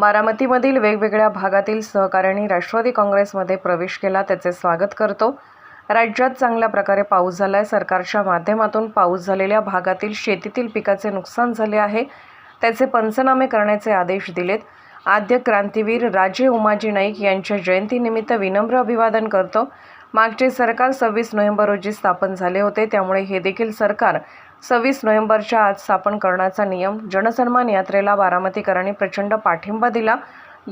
बारामतीमधील वेगवेगळ्या भागातील सहकाऱ्यांनी राष्ट्रवादी काँग्रेसमध्ये प्रवेश केला त्याचे स्वागत करतो. राज्यात चांगल्या प्रकारे पाऊस झाला आहे सरकारच्या माध्यमातून पाऊस झालेल्या भागातील शेतीतील पिकाचे नुकसान झाले आहे. त्याचे पंचनामे करण्याचे आदेश दिलेत. आद्य क्रांतीवीर राजे उमाजी नाईक यांच्या जयंतीनिमित्त विनम्र अभिवादन करतो. मागचे सरकार सव्वीस नोव्हेंबर रोजी स्थापन झाले होते. त्यामुळे हे देखील सरकार सव्वीस नोव्हेंबरच्या आज स्थापन करण्याचा नियम. जनसन्मान यात्रेला बारामतीकरांनी प्रचंड पाठिंबा दिला.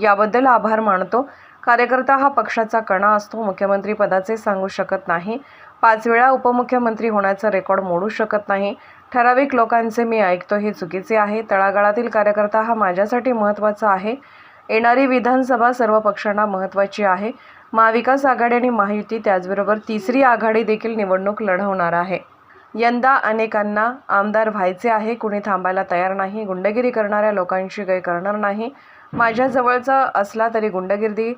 याबद्दल आभार मानतो. कार्यकर्ता हा पक्षाचा कणा असतो. मुख्यमंत्री पदाचे सांगू शकत नाही. पाच वेळा उपमुख्यमंत्री होण्याचा रेकॉर्ड मोडू शकत नाही. ठराविक लोकांचे मी ऐकतो हे चुकीचे आहे. तळागाळातील कार्यकर्ता हा माझ्यासाठी महत्त्वाचा आहे. येणारी विधानसभा सर्व पक्षांना महत्त्वाची आहे. महाविकास आघाडी आणि महायुती त्याचबरोबर तिसरी आघाडी देखील निवडणूक लढवणार आहे. यंदा अनेकांना आमदार व्हायचे आहे कुणी थांबायला तयार नाही गुंडगिरी करणाऱ्या लोकांशी काही करणार नाही. माझ्या जवळचा असला तरी गुंडगिरी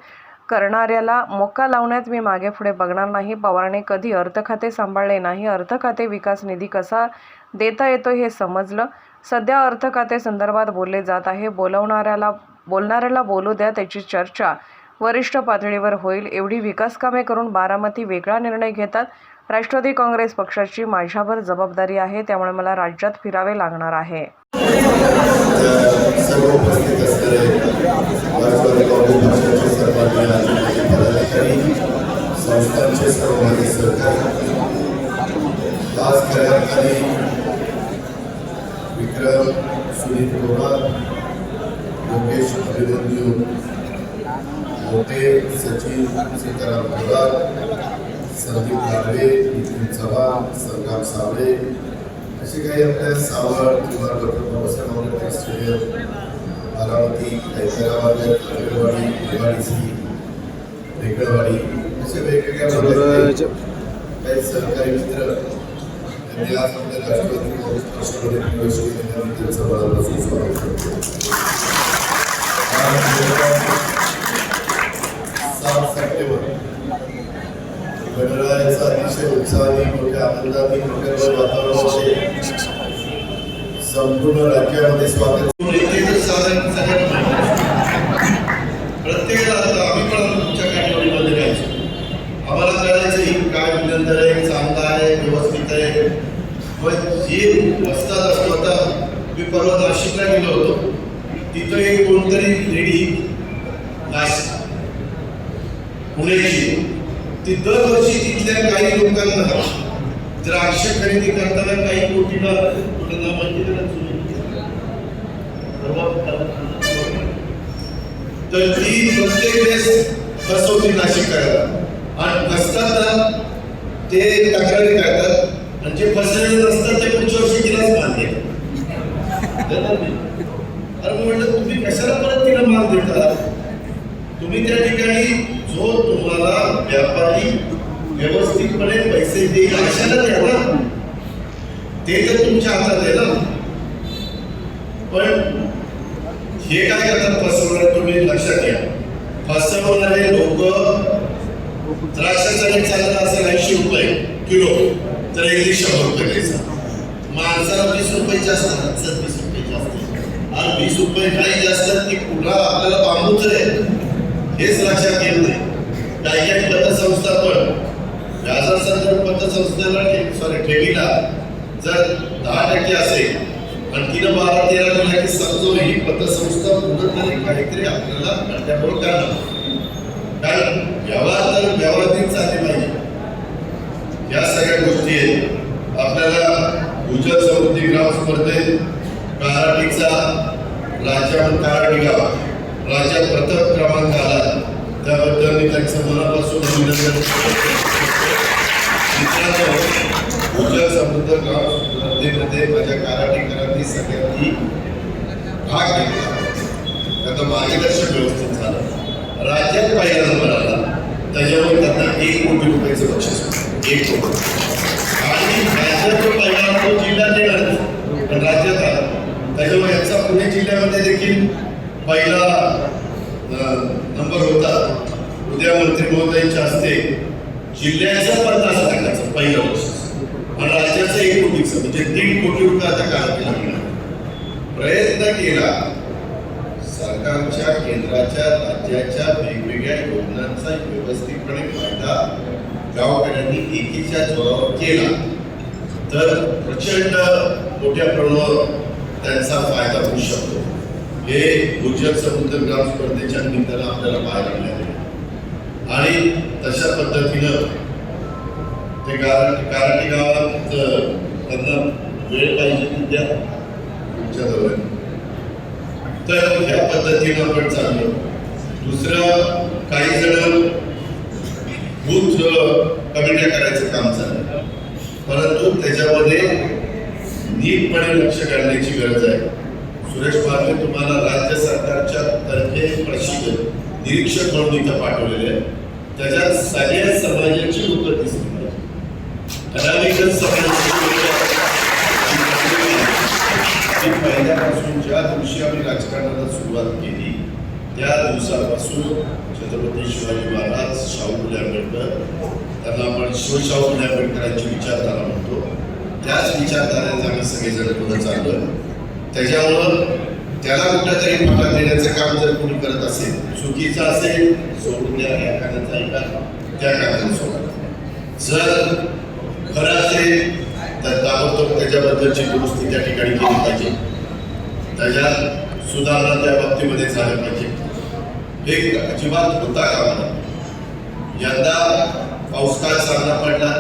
करणाऱ्याला मोका लावण्यात मी मागे पुढे बघणार नाही. पवारने कधी अर्थ खाते सांभाळले नाही अर्थ खाते विकास निधी कसा देता येतो हे समजलं. सध्या अर्थ खाते संदर्भात बोलले जात आहे. बोलवणाऱ्याला बोलणाऱ्याला बोलू द्या त्याची चर्चा वरिष्ठ पातळीवर होईल. एवढी विकास कामे करून बारामती वेगळा निर्णय घेतात. राष्ट्रवादी काँग्रेस पक्षाची माझ्यावर जबाबदारी आहे त्यामुळे मला राज्यात फिरावे लागणार आहे. योगेश सचिन सीताराम संदीप गाडवे नितीन चव्हाण संग्राम सावळे असे काही आपल्या सावळ किंवा डॉक्टर बाबासाहेब आंबेडकर स्टेडियम अमरावती हैदराबाद आंबेडवाडी दिवाळीसी वेगळवाडी असे वेगवेगळ्या काही सहकारी मित्र त्यांनी आज आपल्या राष्ट्रवादी काँग्रेस पक्षामध्ये प्रवेश केल्यानंतर त्यांचं मनापासून स्वागत करतो. सात सप्टेंबर गणरायाचा अतिशय उत्साहाने मोठ्या आनंदाने मोठ्या वातावरणामध्ये संपूर्ण राज्यामध्ये स्वागत. प्रत्येकाला आता आम्ही पण तुमच्या कॅटेगरीमध्ये आम्हाला कळायचं काय विनंतर आहे चांगला आहे व्यवस्थित आहे. पण जे वस्तात मी परवा नाशिकला गेलो होतो. तिथं एक कोणतरी लेडी नाशिक पुण्याची ती दरवर्षी तिथल्या काही लोकांना द्राक्ष खरेदी करताना काही कोटीला कोणाला माहिती तर ती प्रत्येक वेळेस फसवती नाशिक करायला. आणि फसताना ते तक्रारी करतात. आणि जे फसलेले नसतात ते पुढच्या वर्षी तिलाच मान्य अरे म्हटलं तुम्ही कशाला परत तिला माल देता? तुम्ही त्या ठिकाणी जो तुम्हाला व्यापारी व्यवस्थितपणे पैसे देईल अशाला द्या ना. ते तर तुमच्या हातात आहे ना. पण हे काय करतात फसवणारे तुम्ही? लक्षात घ्या. फसवणारे लोक द्राक्षाचा चालत असेल ऐंशी रुपये किलो तर एक शंभर रुपये घ्यायचा माणसाला वीस रुपये जास्त माणसात वीस रुपये जास्त. आणि वीस रुपये काही जास्त की पुन्हा आपल्याला बांबूच आहे. हेच लक्षात येत नाही. काही काही पतसंस्था पण. व्याजासंदर्भ पतसंस्थेला सॉरी ठेवीला जर दहा टक्के असेल आणखीन बारा तेरा दिला की ही पतसंस्था कुठंतरी काहीतरी आपल्याला त्यामुळे करणार. कारण व्यवहार तर व्यवहारातील चालले पाहिजे. या सगळ्या गोष्टी आहेत. आपल्याला भूजल समृद्धी ग्राम स्पर्धेत कराटीचा राज्यात कराटी गाव राज्यात प्रथम क्रमांक आला. त्याबद्दल मी त्यांचं मनापासून अभिनंदन मित्रांनो समृद्ध गाव स्पर्धेमध्ये माझ्या काराटेकरांनी सगळ्यांनी भाग घेतला. त्याचं मार्गदर्शन व्यवस्थित झालं. राज्यात पहिला नंबर आला. त्याच्यावर त्यांना एक कोटी रुपयाचं बक्षीस एक कोटी. आणि राज्यात जो पहिला तो जिल्ह्यात येणार पण राज्यात आला. त्याच्यामुळे याचा पुणे जिल्ह्यामध्ये देखील पहिला नंबर होता. उद्या मंत्री महोदयांच्या हस्ते जिल्ह्याचं पन्नास लाखाचं पहिलं वर्ष. आणि राज्याचं एक कोटीचं, म्हणजे दीड कोटी रुपये आता काळात प्रयत्न केला. सरकारच्या, केंद्राच्या, राज्याच्या वेगवेगळ्या योजनांचा व्यवस्थितपणे फ़ायदा गावकऱ्यांनी एकीच्या जोरावर केला. तर प्रचंड मोठ्या प्रमाणावर त्यांचा फ़ायदा होऊ शकतो. हे गुजर समुद्र ग्राम स्पर्धेच्या निमित्तानं आपल्याला पाहायला मिळाले. आणि तशा पद्धतीनं ते कारण गारटी गावात त्यांना वेळ पाहिजे त्या तुमच्या तुमच्याजवळ तर ह्या पद्धतीनं आपण चाललो. दुसरं काही जण बूथ कमिट्या करायचं काम चाललं. परंतु त्याच्यामध्ये नीटपणे लक्ष घालण्याची गरज आहे. सुरेश मार्गे तुम्हाला राज्य सरकारच्या तर्फे प्रशिक्षण. निरीक्षक म्हणून इथं पाठवलेले आहे त्याच्यात सगळ्या समाजाची लोक दिसली पाहिजे ठराविकच समाजाची पहिल्यापासून ज्या दिवशी आम्ही राजकारणाला सुरुवात केली त्या दिवसापासून छत्रपती शिवाजी महाराज शाहू फुले आंबेडकर त्यांना आपण शिवशाहू फुले आंबेडकरांची विचारधारा म्हणतो. त्याच विचारधारेने आम्ही सगळेजण पुढे चाललो त्याच्यामुळं त्याला कुठेतरी पाठा देण्याचं काम जर कोणी करत असेल चुकीचं असेल सोडून द्या या कानाचा ऐका त्या कानाचा सोडा जर खरं असेल तर ताबडतोब त्याच्याबद्दलची दुरुस्ती त्या ठिकाणी केली पाहिजे. त्याच्यात सुधारणा त्या बाबतीमध्ये झाल्या पाहिजे. हे अजिबात होता कामा नये. यंदा पाऊस काळ चांगला पडला.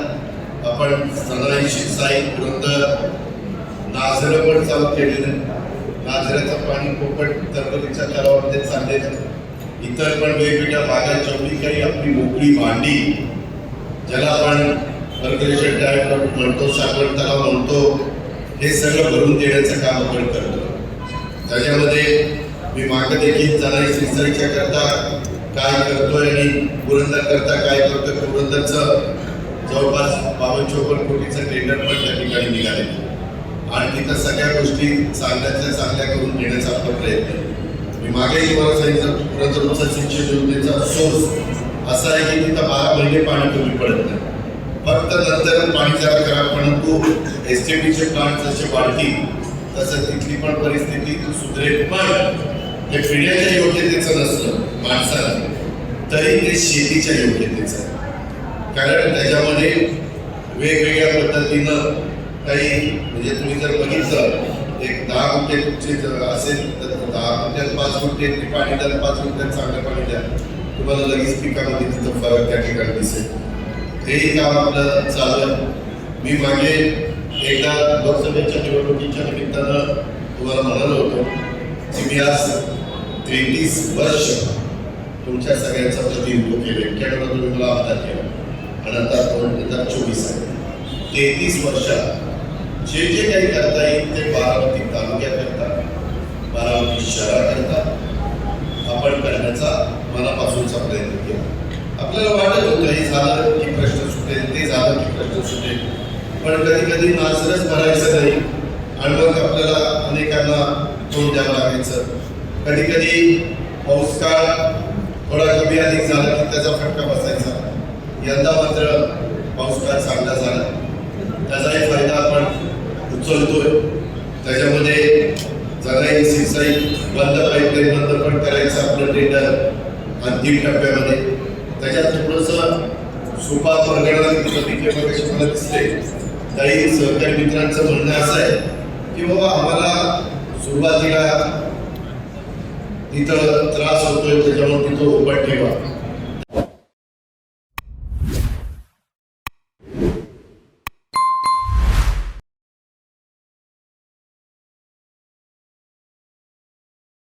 आपण सनाई साई पुरंदर नाझरं पण चालू केलेलं नाझऱ्याचं पाणी पोपट तरबरीच्या तलावामध्ये चाललेलं. इतर पण वेगवेगळ्या भागात जेवढी काही आपली मोकळी मांडी ज्याला आपण पर्क्युलेशन टँक म्हणतो साखर तलाव म्हणतो हे सगळं भरून देण्याचं काम आपण करतो. त्याच्यामध्ये मी मागं देखील जाणारी सिंचाईच्या करता काय करतोय आणि पुरंदर करता काय करतोय पुरंदरचं. जवळपास बावन्न चोपन्न कोटीचं टेंडर पण त्या ठिकाणी निघाले आणि तिथं सगळ्या गोष्टी चांगल्यातल्या चांगल्या करून घेण्याचा आपला प्रयत्न मी मागेही तुम्हाला सांगितलं पुरंदरचा सिंचन योजनेचा सोर्स असा आहे की तिथं बारा महिने पाणी कमी पडत नाही. फक्त नंतर पाणी जरा करा परंतु एस टी पीचे प्लांट जसे वाढतील तसं तिथली पण परिस्थिती सुधरेल. पण हे पिण्याच्या योग्यतेचं नसलं माणसाला तरी ते शेतीच्या योग्यतेचं कारण त्याच्यामध्ये वेगवेगळ्या पद्धतीनं काही म्हणजे तुम्ही जर बघितलं एक दहा गुंठे तुमचे जर असेल तर दहा गुंठ्यात पाच गुंठे ते पाणी द्या पाच गुंठ्यात चांगलं पाणी द्या. तुम्हाला लगेच पिकामध्ये तिथं फरक त्या ठिकाणी दिसेल. तेही काम आपलं चालू आहे. मी मागे एकदा लोकसभेच्या निवडणुकीच्या निमित्तानं तुम्हाला म्हणालो होतो की मी आज तेहतीस वर्ष तुमच्या सगळ्यांचा प्रतिनिधित्व केलं एक्क्याण्णव तुम्ही मला आमदार केला. आणि आता दोन हजार चोवीस आहे. तेहतीस वर्षात जे जे काही करता येईल ते बारामती तालुक्याकरता बारामती शहराकरता आपण करण्याचा मनापासूनचा प्रयत्न केला. आपल्याला वाटत होतं हे झालं की प्रश्न सुटेल ते झालं की प्रश्न सुटेल. पण कधी कधी नाचरच भरायचं नाही. आणि मग आपल्याला अनेकांना तोंड द्यावं लागायचं. कधी कधी पाऊस काळ थोडा कमी अधिक झाला की त्याचा फटका बसायचा. यंदा मात्र पाऊस काळ चांगला झाला. त्याचाही फायदा आपण उचलतोय त्याच्यामध्ये जगाई सिंचाई बंद पाईपलाईन बंद पण करायचं आपलं टेंडर अंतिम टप्प्यामध्ये. त्याच्यात थोडंसं सुपा परगणा मला दिसते काही सहकारी मित्रांचं म्हणणं असं आहे की बाबा आम्हाला सुरुवातीला तिथं त्रास होतोय त्याच्यामुळे तिथं ओपन ठेवा.